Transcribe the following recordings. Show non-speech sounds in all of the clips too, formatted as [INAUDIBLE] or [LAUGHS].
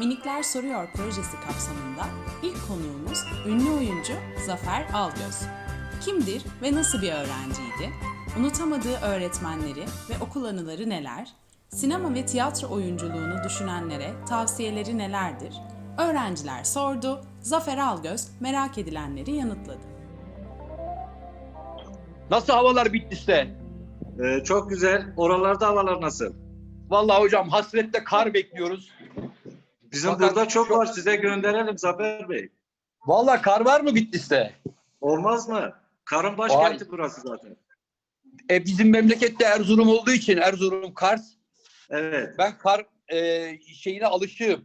Minikler Soruyor projesi kapsamında ilk konuğumuz ünlü oyuncu Zafer Algöz. Kimdir ve nasıl bir öğrenciydi? Unutamadığı öğretmenleri ve okul anıları neler? Sinema ve tiyatro oyunculuğunu düşünenlere tavsiyeleri nelerdir? Öğrenciler sordu, Zafer Algöz merak edilenleri yanıtladı. Nasıl havalar Bitlis'te? Ee, çok güzel. Oralarda havalar nasıl? Vallahi hocam hasretle kar bekliyoruz. Bizim Fakat burada çok şu- var. Size gönderelim Zafer Bey. Vallahi kar var mı Bitlis'te? Olmaz mı? Karın başkenti burası zaten. E, bizim memlekette Erzurum olduğu için Erzurum Kars. Evet. Ben kar e, şeyine alışığım.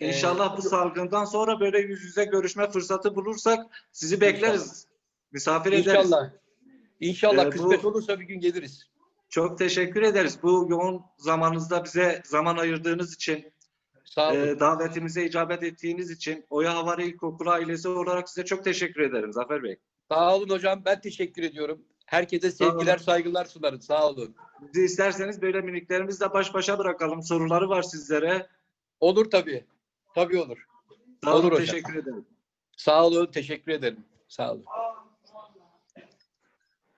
E, İnşallah bu salgından sonra böyle yüz yüze görüşme fırsatı bulursak sizi bekleriz. Misafir ederiz. İnşallah. İnşallah Ee, bu- kısmet olursa bir gün geliriz. Çok teşekkür ederiz. Bu yoğun zamanınızda bize zaman ayırdığınız için, Sağ olun. e, davetimize icabet ettiğiniz için Oya Havari İlkokulu ailesi olarak size çok teşekkür ederim Zafer Bey. Sağ olun hocam. Ben teşekkür ediyorum. Herkese sevgiler, saygılar sunarım. Sağ olun. Bizi isterseniz böyle miniklerimizle baş başa bırakalım. Soruları var sizlere. Olur tabii. Tabii olur. Sağ olun, Olur hocam. teşekkür ederim. Sağ olun. Teşekkür ederim. Sağ olun.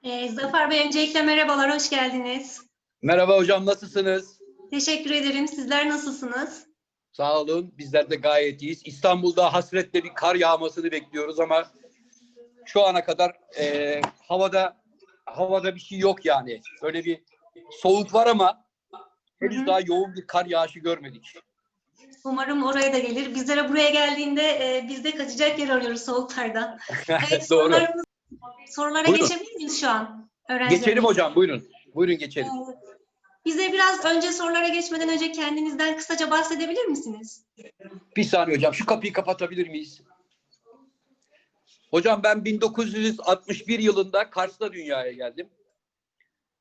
Ee, Zafer Bey öncelikle merhabalar, hoş geldiniz. Merhaba hocam. Nasılsınız? Teşekkür ederim. Sizler nasılsınız? Sağ olun. Bizler de gayet iyiyiz. İstanbul'da hasretle bir kar yağmasını bekliyoruz ama şu ana kadar e, havada havada bir şey yok yani. Böyle bir soğuk var ama henüz daha yoğun bir kar yağışı görmedik. Umarım oraya da gelir. Bizlere buraya geldiğinde e, biz de kaçacak yer arıyoruz soğuklardan. [LAUGHS] Evet, Doğru. sorularımız, sorulara Buyurun. geçebilir miyiz şu an? Geçelim hocam. Buyurun. Buyurun geçelim. Ee, Bize biraz önce sorulara geçmeden önce kendinizden kısaca bahsedebilir misiniz? Bir saniye hocam. Şu kapıyı kapatabilir miyiz? Hocam ben 1961 yılında Kars'ta dünyaya geldim.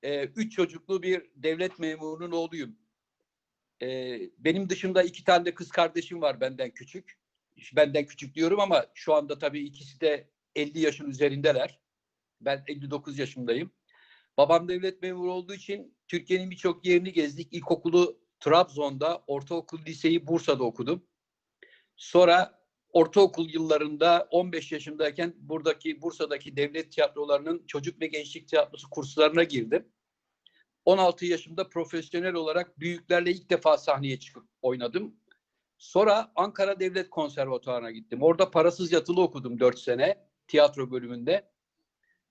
Ee, üç çocuklu bir devlet memurunun oğluyum. Ee, benim dışında iki tane de kız kardeşim var benden küçük. Benden küçük diyorum ama şu anda tabii ikisi de 50 yaşın üzerindeler. Ben 59 yaşındayım. Babam devlet memuru olduğu için Türkiye'nin birçok yerini gezdik. İlkokulu Trabzon'da, ortaokul liseyi Bursa'da okudum. Sonra ortaokul yıllarında 15 yaşındayken buradaki Bursa'daki devlet tiyatrolarının çocuk ve gençlik tiyatrosu kurslarına girdim. 16 yaşımda profesyonel olarak büyüklerle ilk defa sahneye çıkıp oynadım. Sonra Ankara Devlet Konservatuvarı'na gittim. Orada parasız yatılı okudum 4 sene tiyatro bölümünde.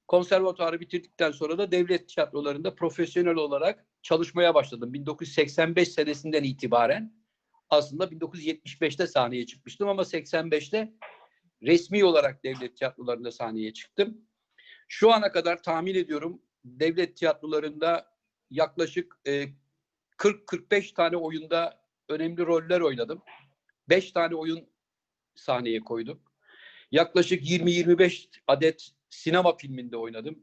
Konservatuvarı bitirdikten sonra da devlet tiyatrolarında profesyonel olarak çalışmaya başladım. 1985 senesinden itibaren aslında 1975'te sahneye çıkmıştım ama 85'te resmi olarak devlet tiyatrolarında sahneye çıktım. Şu ana kadar tahmin ediyorum devlet tiyatrolarında yaklaşık e, 40-45 tane oyunda önemli roller oynadım. 5 tane oyun sahneye koydum. Yaklaşık 20-25 adet sinema filminde oynadım.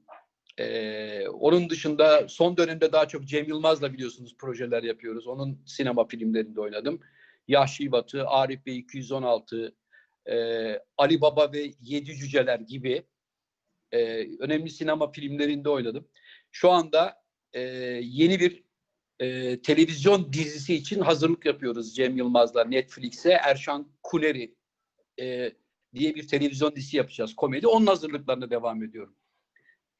Ee, onun dışında son dönemde daha çok Cem Yılmaz'la biliyorsunuz projeler yapıyoruz. Onun sinema filmlerinde oynadım. Yahşi Batı, Arif Bey 216, e, Ali Baba ve Yedi Cüceler gibi e, önemli sinema filmlerinde oynadım. Şu anda e, yeni bir e, televizyon dizisi için hazırlık yapıyoruz Cem Yılmaz'la Netflix'e. Erşan Kuneri e, diye bir televizyon dizisi yapacağız komedi. Onun hazırlıklarına devam ediyorum.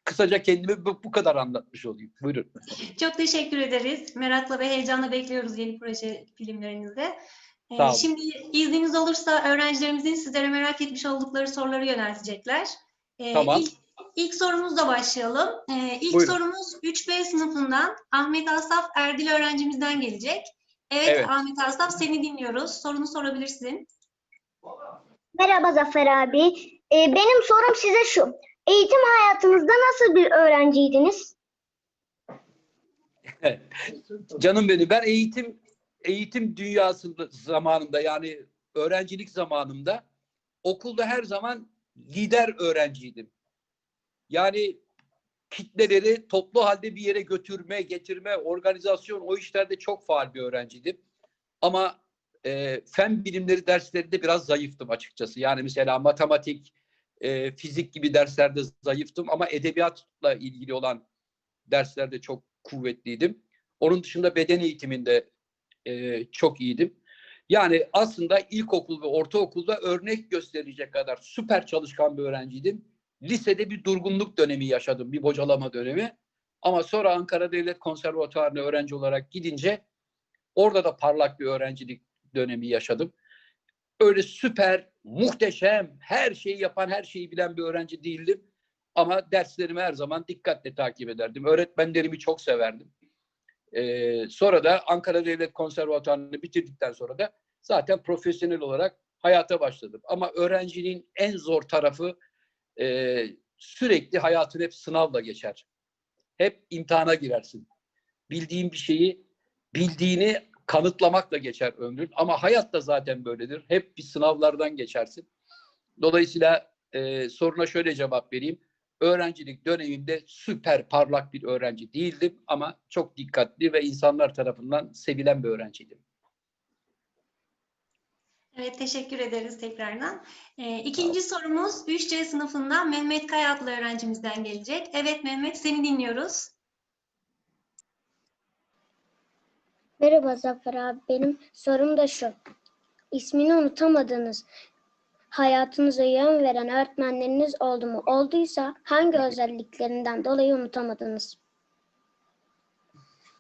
Kısaca kendimi bu, bu kadar anlatmış olayım. Buyurun. Çok teşekkür ederiz. Merakla ve heyecanla bekliyoruz yeni proje filmlerinizde. Ee. Şimdi izniniz olursa öğrencilerimizin sizlere merak etmiş oldukları soruları yöneltecekler. Ee, Tamam. İlk, ilk sorumuzla başlayalım. Ee, ilk Buyurun. sorumuz 3B sınıfından Ahmet Asaf Erdil öğrencimizden gelecek. Evet, Evet. Ahmet Asaf seni dinliyoruz. Sorunu sorabilirsin. Merhaba Zafer abi. Ee, benim sorum size şu. Eğitim hayatınızda nasıl bir öğrenciydiniz? [LAUGHS] Canım benim ben eğitim eğitim dünyasında zamanında yani öğrencilik zamanımda okulda her zaman lider öğrenciydim. Yani kitleleri toplu halde bir yere götürme, getirme, organizasyon o işlerde çok faal bir öğrenciydim. Ama e, fen bilimleri derslerinde biraz zayıftım açıkçası. Yani mesela matematik, e, fizik gibi derslerde zayıftım ama edebiyatla ilgili olan derslerde çok kuvvetliydim. Onun dışında beden eğitiminde e, çok iyiydim. Yani aslında ilkokul ve ortaokulda örnek gösterilecek kadar süper çalışkan bir öğrenciydim. Lisede bir durgunluk dönemi yaşadım, bir bocalama dönemi. Ama sonra Ankara Devlet Konservatuvarı'na öğrenci olarak gidince orada da parlak bir öğrencilik dönemi yaşadım. Öyle süper, muhteşem, her şeyi yapan, her şeyi bilen bir öğrenci değildim. Ama derslerimi her zaman dikkatle takip ederdim. Öğretmenlerimi çok severdim. Ee, sonra da Ankara Devlet Konservatuvarı'nı bitirdikten sonra da zaten profesyonel olarak hayata başladım. Ama öğrenciliğin en zor tarafı e, sürekli hayatın hep sınavla geçer. Hep imtihana girersin. Bildiğin bir şeyi bildiğini kanıtlamakla geçer ömrün. Ama hayat da zaten böyledir. Hep bir sınavlardan geçersin. Dolayısıyla e, soruna şöyle cevap vereyim. Öğrencilik dönemimde süper parlak bir öğrenci değildim ama çok dikkatli ve insanlar tarafından sevilen bir öğrenciydim. Evet, teşekkür ederiz tekrardan. Ee, ikinci sorumuz 3C sınıfından Mehmet Kaya adlı öğrencimizden gelecek. Evet Mehmet, seni dinliyoruz. Merhaba Zafer abi. Benim sorum da şu. İsmini unutamadığınız, hayatınıza yön veren öğretmenleriniz oldu mu? Olduysa hangi özelliklerinden dolayı unutamadınız?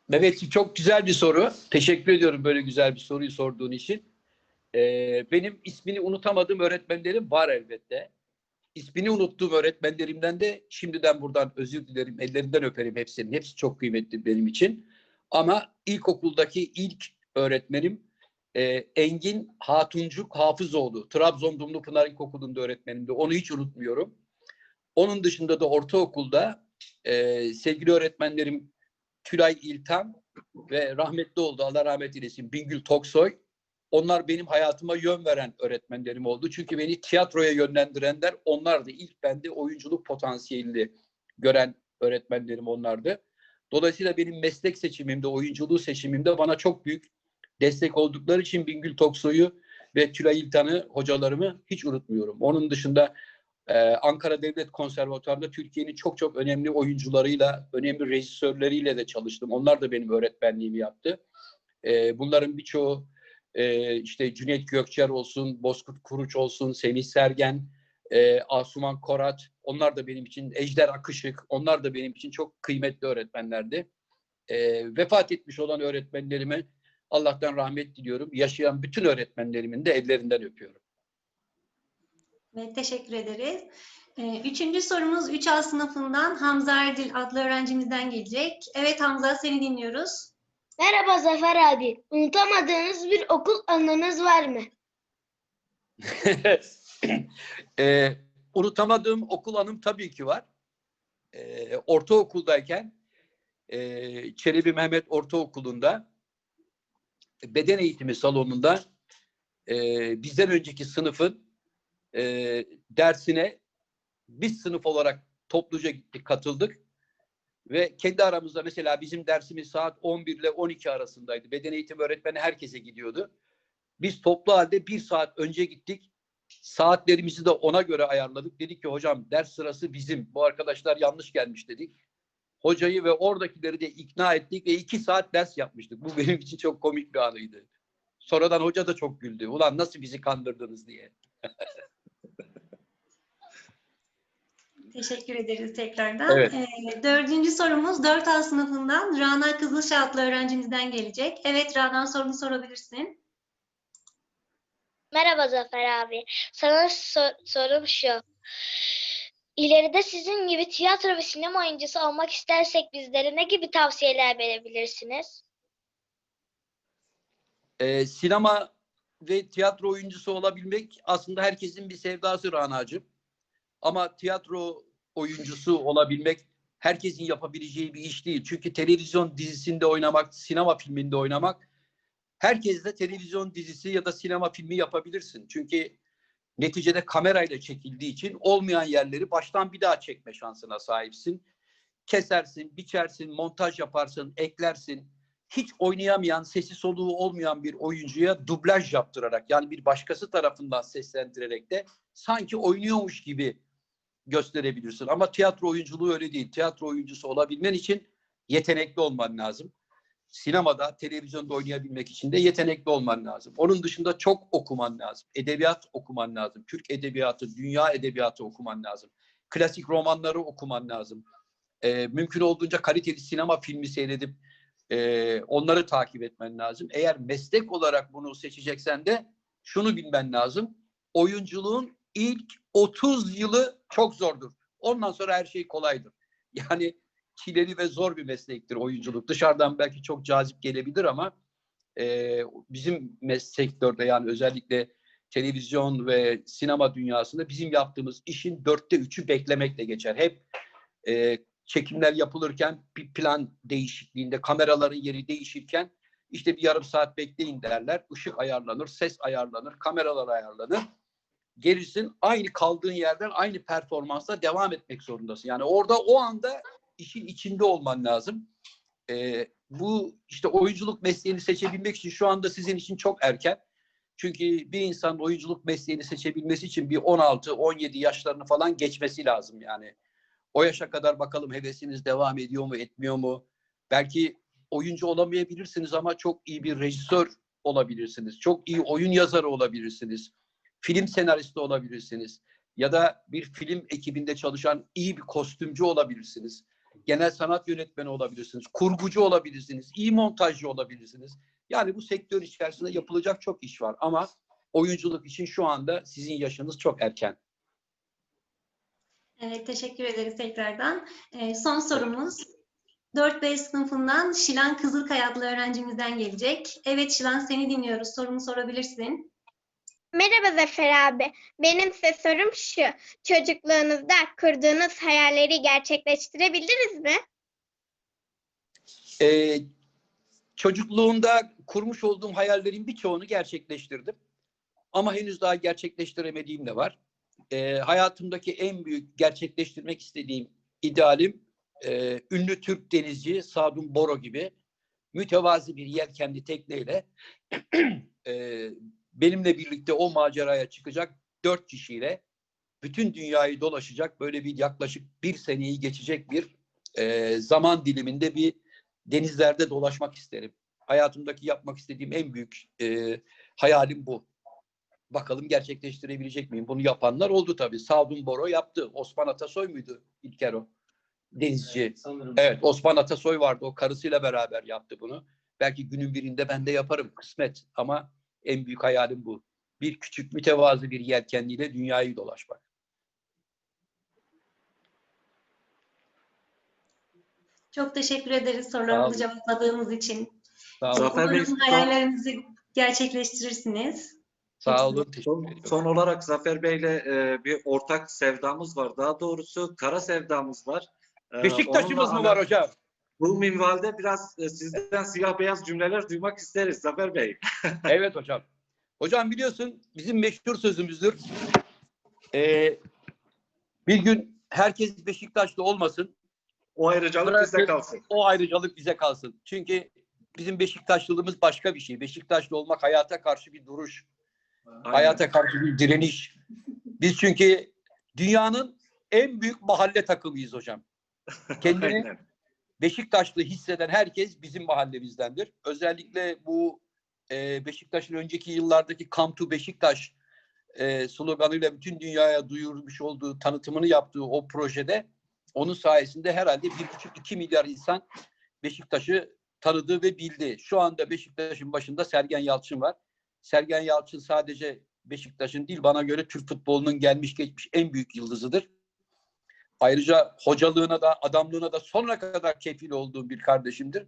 Mehmetciğim çok güzel bir soru. Teşekkür ediyorum böyle güzel bir soruyu sorduğun için. Ee, benim ismini unutamadığım öğretmenlerim var elbette. İsmini unuttuğum öğretmenlerimden de şimdiden buradan özür dilerim. Ellerinden öperim hepsinin. Hepsi çok kıymetli benim için. Ama ilkokuldaki ilk öğretmenim e, Engin Hatuncuk Hafızoğlu. Trabzon Dumlupınar İlkokulu'nda öğretmenimdi. Onu hiç unutmuyorum. Onun dışında da ortaokulda e, sevgili öğretmenlerim Tülay İltan ve rahmetli oldu Allah rahmet eylesin Bingül Toksoy. Onlar benim hayatıma yön veren öğretmenlerim oldu. Çünkü beni tiyatroya yönlendirenler onlardı. İlk bende oyunculuk potansiyelini gören öğretmenlerim onlardı. Dolayısıyla benim meslek seçimimde, oyunculuğu seçimimde bana çok büyük destek oldukları için Bingül Toksoy'u ve Tülay İltan'ı hocalarımı hiç unutmuyorum. Onun dışında ee, Ankara Devlet Konservatuvarı'nda Türkiye'nin çok çok önemli oyuncularıyla, önemli rejisörleriyle de çalıştım. Onlar da benim öğretmenliğimi yaptı. Ee, bunların birçoğu e, işte Cüneyt Gökçer olsun, Bozkurt Kuruç olsun, Semih Sergen, e, Asuman Korat, onlar da benim için, Ejder Akışık, onlar da benim için çok kıymetli öğretmenlerdi. E, vefat etmiş olan öğretmenlerime Allah'tan rahmet diliyorum. Yaşayan bütün öğretmenlerimin de ellerinden öpüyorum. Evet, teşekkür ederiz. Ee, üçüncü sorumuz 3A sınıfından Hamza Erdil adlı öğrencimizden gelecek. Evet Hamza, seni dinliyoruz. Merhaba Zafer abi. Unutamadığınız bir okul anınız var mı? [LAUGHS] e, unutamadığım okul anım tabii ki var. E, ortaokuldayken e, Çelebi Mehmet Ortaokulu'nda beden eğitimi salonunda e, bizden önceki sınıfın e, dersine biz sınıf olarak topluca gittik, katıldık. Ve kendi aramızda mesela bizim dersimiz saat 11 ile 12 arasındaydı. Beden eğitimi öğretmeni herkese gidiyordu. Biz toplu halde bir saat önce gittik. Saatlerimizi de ona göre ayarladık. Dedik ki hocam ders sırası bizim. Bu arkadaşlar yanlış gelmiş dedik. Hocayı ve oradakileri de ikna ettik ve iki saat ders yapmıştık. Bu benim için çok komik bir anıydı. Sonradan hoca da çok güldü. Ulan nasıl bizi kandırdınız diye. [LAUGHS] Teşekkür ederiz tekrardan. Evet. Ee, dördüncü sorumuz 4A sınıfından Rana Kızılşah adlı öğrencimizden gelecek. Evet Rana sorunu sorabilirsin. Merhaba Zafer abi. Sana sor- sorum şu. İleride sizin gibi tiyatro ve sinema oyuncusu olmak istersek bizlere ne gibi tavsiyeler verebilirsiniz? Ee, sinema ve tiyatro oyuncusu olabilmek aslında herkesin bir sevdası Rana'cığım. Ama tiyatro oyuncusu olabilmek herkesin yapabileceği bir iş değil. Çünkü televizyon dizisinde oynamak, sinema filminde oynamak herkes de televizyon dizisi ya da sinema filmi yapabilirsin. Çünkü neticede kamerayla çekildiği için olmayan yerleri baştan bir daha çekme şansına sahipsin. Kesersin, biçersin, montaj yaparsın, eklersin. Hiç oynayamayan, sesi soluğu olmayan bir oyuncuya dublaj yaptırarak yani bir başkası tarafından seslendirerek de sanki oynuyormuş gibi gösterebilirsin. Ama tiyatro oyunculuğu öyle değil. Tiyatro oyuncusu olabilmen için yetenekli olman lazım. Sinemada, televizyonda oynayabilmek için de yetenekli olman lazım. Onun dışında çok okuman lazım. Edebiyat okuman lazım. Türk edebiyatı, dünya edebiyatı okuman lazım. Klasik romanları okuman lazım. Ee, mümkün olduğunca kaliteli sinema filmi seyredip e, onları takip etmen lazım. Eğer meslek olarak bunu seçeceksen de şunu bilmen lazım. Oyunculuğun ilk 30 yılı çok zordur. Ondan sonra her şey kolaydır. [LAUGHS] Yani çileli ve zor bir meslektir oyunculuk. Dışarıdan belki çok cazip gelebilir ama e, bizim sektörde yani özellikle televizyon ve sinema dünyasında bizim yaptığımız işin dörtte üçü beklemekle geçer. Hep e, çekimler yapılırken bir plan değişikliğinde kameraların yeri değişirken işte bir yarım saat bekleyin derler. Işık ayarlanır, ses ayarlanır, kameralar ayarlanır. Gerisin aynı kaldığın yerden aynı performansla devam etmek zorundasın. Yani orada o anda işin içinde olman lazım. Ee, bu işte oyunculuk mesleğini seçebilmek için şu anda sizin için çok erken. Çünkü bir insanın oyunculuk mesleğini seçebilmesi için bir 16-17 yaşlarını falan geçmesi lazım yani. O yaşa kadar bakalım hevesiniz devam ediyor mu, etmiyor mu? Belki oyuncu olamayabilirsiniz ama çok iyi bir rejisör olabilirsiniz. Çok iyi oyun yazarı olabilirsiniz. Film senaristi olabilirsiniz. Ya da bir film ekibinde çalışan iyi bir kostümcü olabilirsiniz. Genel sanat yönetmeni olabilirsiniz. Kurgucu olabilirsiniz. iyi montajcı olabilirsiniz. Yani bu sektör içerisinde yapılacak çok iş var ama oyunculuk için şu anda sizin yaşınız çok erken. Evet, teşekkür ederiz tekrardan. Ee, son sorumuz 4B sınıfından Şilan Kızılkaya adlı öğrencimizden gelecek. Evet Şilan seni dinliyoruz. Sorunu sorabilirsin. Merhaba Zafer abi. Benim size sorum şu. Çocukluğunuzda kurduğunuz hayalleri gerçekleştirebildiniz mi? Ee, çocukluğumda kurmuş olduğum hayallerin birçoğunu gerçekleştirdim. Ama henüz daha gerçekleştiremediğim de var. Ee, hayatımdaki en büyük gerçekleştirmek istediğim idealim e, ünlü Türk denizci Sadun Boro gibi mütevazi bir yelkenli tekneyle [CLEARS THROAT] benimle birlikte o maceraya çıkacak dört kişiyle bütün dünyayı dolaşacak böyle bir yaklaşık bir seneyi geçecek bir e, zaman diliminde bir denizlerde dolaşmak isterim. Hayatımdaki yapmak istediğim en büyük e, hayalim bu. Bakalım gerçekleştirebilecek miyim? Bunu yapanlar oldu tabii. Sadun Boro yaptı. Osman Atasoy muydu İlker o? Denizci. Sanırım. Evet Osman Atasoy vardı. O karısıyla beraber yaptı bunu. Belki günün birinde ben de yaparım. Kısmet. Ama en büyük hayalim bu. Bir küçük mütevazı bir yelkenliyle dünyayı dolaşmak. Çok teşekkür ederiz sorularımızı cevapladığınız için. Sağ olun. Zafer Bey, hayallerinizi gerçekleştirirsiniz. Sağ olun. Son, son olarak Zafer Bey'le e, bir ortak sevdamız var. Daha doğrusu kara sevdamız var. E, Beşiktaş'ımız mı var hocam? Bu minvalde biraz e, sizden siyah beyaz cümleler duymak isteriz Zafer Bey. [LAUGHS] Evet hocam. Hocam biliyorsun bizim meşhur sözümüzdür. Ee, bir gün herkes Beşiktaşlı olmasın. O ayrıcalık Bırak- bizde kalsın. O ayrıcalık bize kalsın. Çünkü bizim Beşiktaşlılığımız başka bir şey. Beşiktaşlı olmak hayata karşı bir duruş. Aynen. Hayata karşı bir direniş. Biz çünkü dünyanın en büyük mahalle takımıyız hocam. [LAUGHS] Kendini. Beşiktaşlı hisseden herkes bizim mahallemizdendir. Özellikle bu e, Beşiktaş'ın önceki yıllardaki Come to Beşiktaş e, sloganıyla bütün dünyaya duyurmuş olduğu, tanıtımını yaptığı o projede onun sayesinde herhalde bir buçuk iki milyar insan Beşiktaş'ı tanıdı ve bildi. Şu anda Beşiktaş'ın başında Sergen Yalçın var. Sergen Yalçın sadece Beşiktaş'ın değil bana göre Türk futbolunun gelmiş geçmiş en büyük yıldızıdır. Ayrıca hocalığına da adamlığına da sonuna kadar kefil olduğum bir kardeşimdir.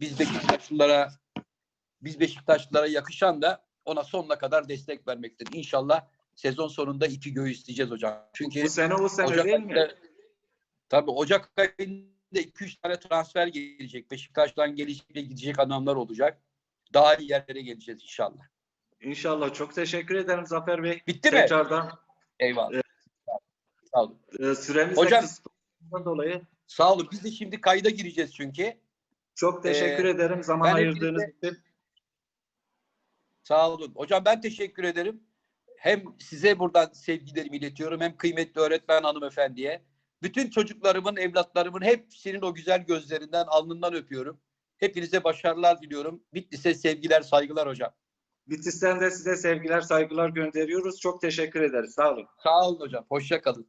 Biz Beşiktaşlılara biz Beşiktaşlılara yakışan da ona sonuna kadar destek vermektir. İnşallah sezon sonunda ipi göğüsleyeceğiz hocam. Çünkü Bu sene o sene Ocak değil mi? ayında, tabii Ocak ayında 2-3 tane transfer gelecek. Beşiktaş'tan gelecek gidecek adamlar olacak. Daha iyi yerlere geleceğiz inşallah. İnşallah. Çok teşekkür ederim Zafer Bey. Bitti mi? Tekrardan Eyvallah. Sağ olun. e, süremiz Hocam- dolayı Sağ olun. Biz de şimdi kayda gireceğiz çünkü. çok teşekkür Ee, ederim zaman ayırdığınız için. Sağ olun. Hocam ben teşekkür ederim. Hem size buradan sevgilerimi iletiyorum hem kıymetli öğretmen hanımefendiye. Bütün çocuklarımın, evlatlarımın hepsinin o güzel gözlerinden, alnından öpüyorum. Hepinize başarılar diliyorum. Bitlis'e sevgiler, saygılar hocam. Bitlis'ten de size sevgiler, saygılar gönderiyoruz. Çok teşekkür ederiz. Sağ olun. Sağ olun hocam. Hoşça kalın.